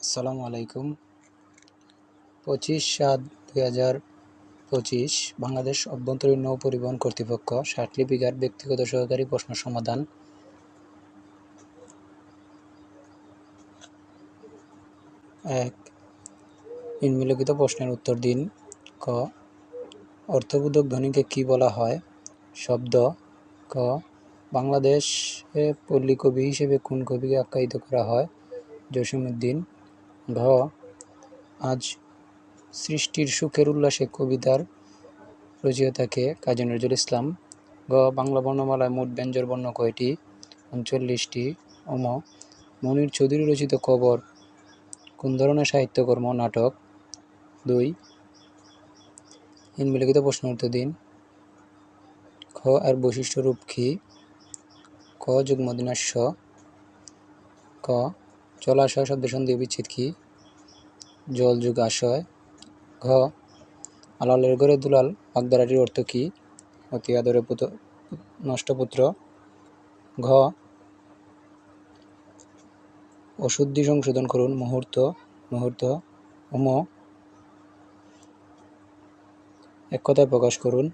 আসসালামু আলাইকুম। পঁচিশ সাত দুই হাজার পঁচিশ, বাংলাদেশ অভ্যন্তরীণ নৌ পরিবহন কর্তৃপক্ষ ষাটলিপিকার ব্যক্তিগত সহকারী প্রশ্ন সমাধান। এক, নিম্নলিখিত প্রশ্নের উত্তর দিন। ক, অর্থবোধক ধ্বনিকে কি বলা হয়? শব্দ। ক, বাংলাদেশে পল্লী কবি হিসেবে কোন কবিকে আখ্যায়িত করা হয়? জসিমউদ্দিন। ঘ, আজ সৃষ্টির সুখের উল্লাসে কবিতার রচয়িতাকে কাজী নজরুল ইসলাম। গ বাংলা বর্ণমালায় মোট ব্যঞ্জর বর্ণ কয়টি? উনচল্লিশটি। অম মনির চৌধুরী রচিত কবর কোন ধরনের সাহিত্যকর্ম নাটক? দুই, নিম্নলিখিত প্রশ্ন উত্তর দিন। খ, আর বৈশিষ্ট্য রূপ কি? ক, যুগ্মদিনাস্য। ক জলাশয় শব্দ সন্ধি বিচ্ছেদ কি? জল যুগ আশয় ঘ, আলালের ঘরে দুলাল বাগদারাটির অর্থ কি? অতি আদরে পুত, নষ্টপুত্র। ঘ, অশুদ্ধি সংশোধন করুন মুহূর্ত মুহূর্ত, উম। এক কথায় প্রকাশ করুন।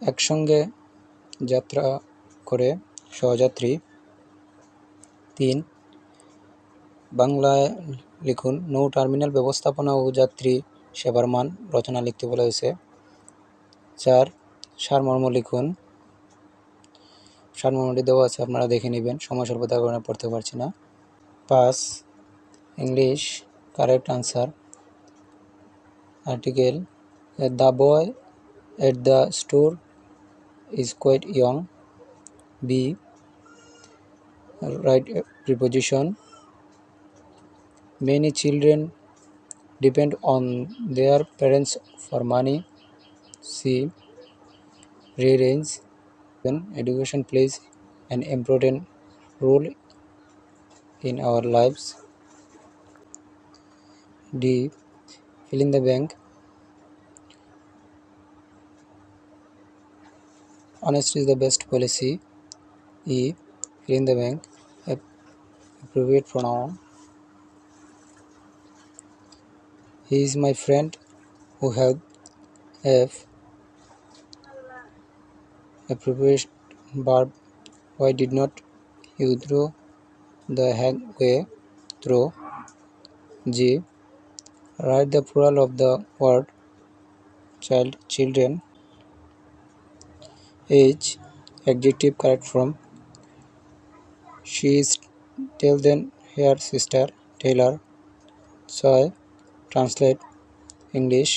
একসঙ্গে যাত্রা করে সহযাত্রী। তিন বাংলায় লিখুন, নৌ টার্মিনাল ব্যবস্থাপনা ও যাত্রী সেবার মান রচনা লিখতে বলা হয়েছে। চার, সারমর্ম লিখুন। সারমর্মটি দেওয়া আছে, আপনারা দেখে নেবেন। সময় স্বল্পতার কারণে পড়তে পারছি না। পাঁচ, English correct answer. Article the boy at the store is quite young. B right preposition many children depend on their parents for money. C rearrange when education plays an important role in our lives. D fill in the blank. Honesty is the best policy. E fill in the blank. Appropriate pronoun he is my friend who helped f appropriate verb why did not you throw the way throw. G. Write the plural of the word child children. H. Adjective correct from. She is tell them her sister taylor. ছয় translate English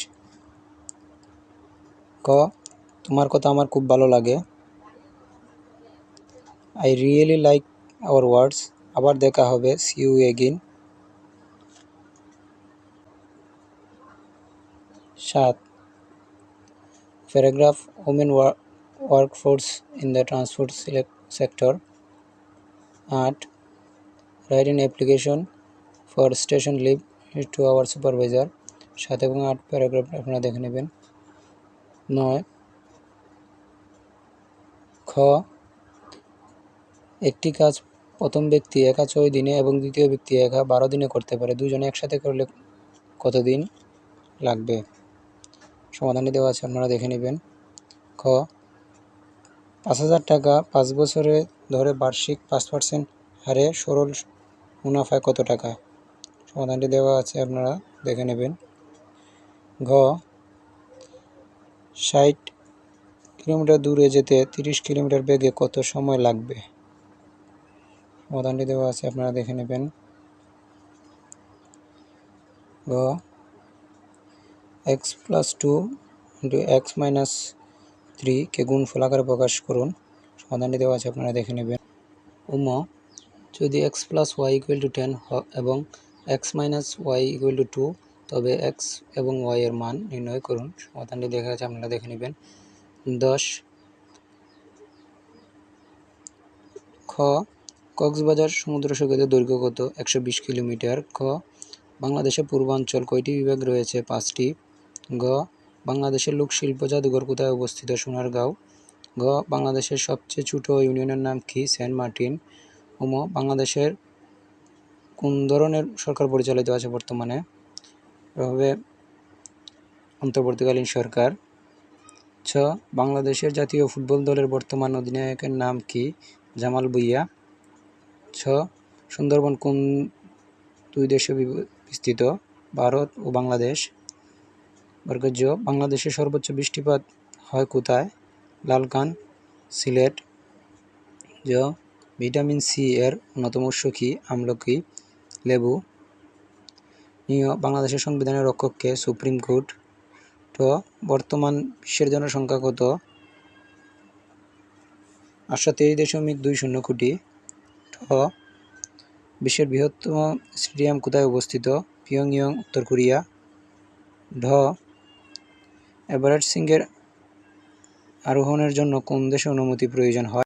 ক তোমার কথা আমার খুব ভালো লাগে I really like our words আবার দেখা হবে সি ইউ এগিন সাত paragraph women workforce in the transport sector আট write in application for station leave to our supervisor সাত এবং আট প্যারাগ্রাফ আপনারা দেখে নেবেন। নয়, খ, একটি কাজ প্রথম ব্যক্তি একা ছয় দিনে এবং দ্বিতীয় ব্যক্তি একা বারো দিনে করতে পারে, দুজনে একসাথে করলে কতদিন লাগবে? সমাধানটি দেওয়া আছে, আপনারা দেখে নেবেন। খ, পাঁচ হাজার টাকা পাঁচ বছরে ধরে বার্ষিক পাঁচ পার্সেন্ট হারে সরল মুনাফায় কত টাকা? সমাধানটি দেওয়া আছে, আপনারা দেখে নেবেন। ঘ, ষাট কিলোমিটার দূরে যেতে তিরিশ কিলোমিটার বেগে কত সময় লাগবে? সমাধানটি দেওয়া আছে, আপনারা দেখে নেবেন। ঘ, x plus two into x minus থ্রিকে গুণফল আকারে প্রকাশ করুন। সমাধানটি দেওয়া আছে, আপনারা দেখে নেবেন। উম, যদি x plus y equal to ten এবং x minus y equal to two, তবে এক্স এবং ওয়াই এর মান নির্ণয় করুন। সমাধানটি দেখা যাচ্ছে আপনারা দেখে নেবেন। দশ, খ, কক্সবাজার সমুদ্র সৈকতের দৈর্ঘ্য কত? একশো বিশ কিলোমিটার। খ বাংলাদেশের পূর্বাঞ্চল কয়টি বিভাগ রয়েছে? পাঁচটি। গ, বাংলাদেশের লোকশিল্প জাদুঘর কোথায় অবস্থিত? সোনারগাঁও। গ বাংলাদেশের সবচেয়ে ছোট ইউনিয়নের নাম কি? Saint Martin. উম, বাংলাদেশের কোন ধরনের সরকার পরিচালিত আছে বর্তমানে? এভাবে অন্তর্বর্তীকালীন সরকার। ছ, বাংলাদেশের জাতীয় ফুটবল দলের বর্তমান অধিনায়কের নাম কি? জামাল ভুঁইয়া। ছ, সুন্দরবন কোন দুই দেশে বিস্তৃত ভারত ও বাংলাদেশ। বর্গজ বাংলাদেশের সর্বোচ্চ বৃষ্টিপাত হয় কোথায়? লালকান, সিলেট। জ, ভিটামিন সি এর অন্যতম উৎস কি? আমলকি। লেবু। নিয় বাংলাদেশের সংবিধানের রক্ষককে সুপ্রিম কোর্ট। ট, বর্তমান বিশ্বের জনসংখ্যা কত? আটশো তেইশ দশমিক দুই শূন্য কোটি। ঠ, বিশ্বের বৃহত্তম স্টেডিয়াম কোথায় অবস্থিত? পিয়ংইয়ং, উত্তর কোরিয়া। ঢ, এভারেস্ট সিংয়ের আরোহণের জন্য কোন দেশে অনুমতি প্রয়োজন হয়?